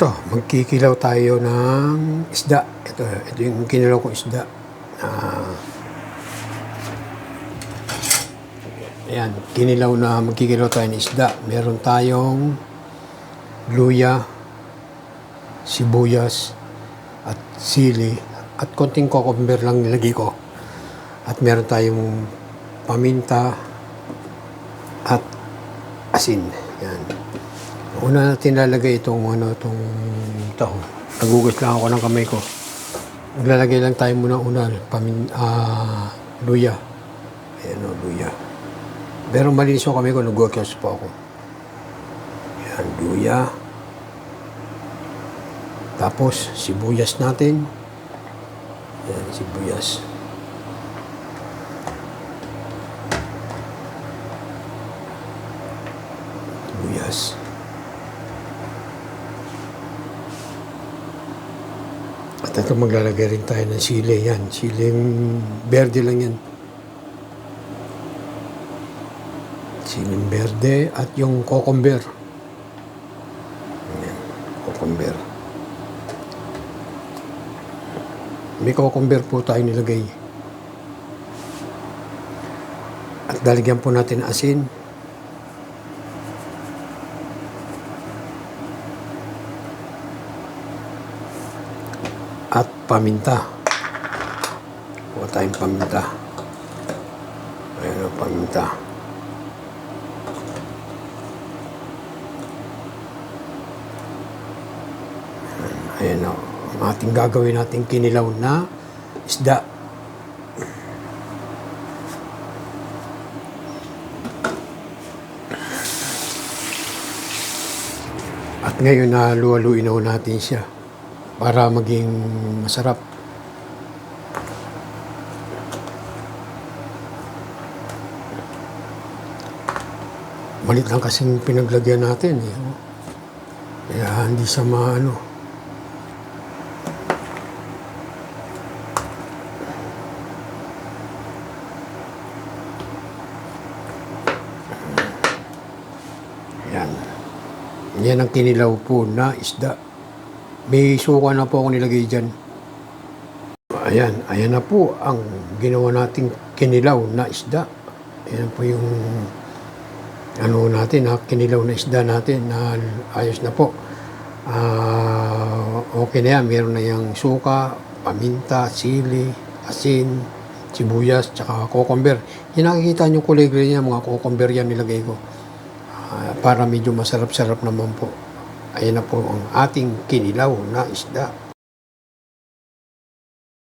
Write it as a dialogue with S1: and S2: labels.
S1: Ito, magkikilaw tayo ng isda. Ito, ito yung kinilaw kong isda. Ah, ayan, kinilaw na magkikilaw tayo ng isda. Meron tayong luya, sibuyas, at sili. At konting cucumber lang nilagay ko. At meron tayong paminta at asin. Yan. Una natin lalagay itong ano, itong ito. Nagugas lang ako ng kamay ko. Maglalagay lang tayo muna una, pamin, ah, luya. Ayan o, luya. Pero malinis yung kamay ko, nag-workouts po ako. Ayan, luya. Tapos, sibuyas natin. Ayan, sibuyas. Sibuyas. At ito maglalagay rin tayo ng sili. Yan, siling berde lang yan. Siling berde at yung cucumber. Yan, cucumber. May cucumber po tayo nilagay. At lalagyan po natin asin. At paminta. Kuha tayong paminta. Ayan ang paminta. Ayan o. Ang ating gagawin natin kinilaw na isda. At ngayon na luwaluin na natin siya para maging masarap. Malit lang kasing pinaglagyan natin. Eh. Kaya hindi siya maano. Yan. Yan ang kinilaw po na isda. May suka na po ako nilagay dyan. Ayan, ayan na po ang ginawa nating kinilaw na isda. Ayan po yung ano natin, ha, kinilaw na isda natin na ayos na po. Ah, okay na yan, meron na yung suka, paminta, sili, asin, sibuyas, tsaka cucumber. Yung nakikita nyo kulay green yan, mga cucumber yan nilagay ko. Ah, para medyo masarap-sarap naman po. Ayan na po ang ating kinilaw na isda.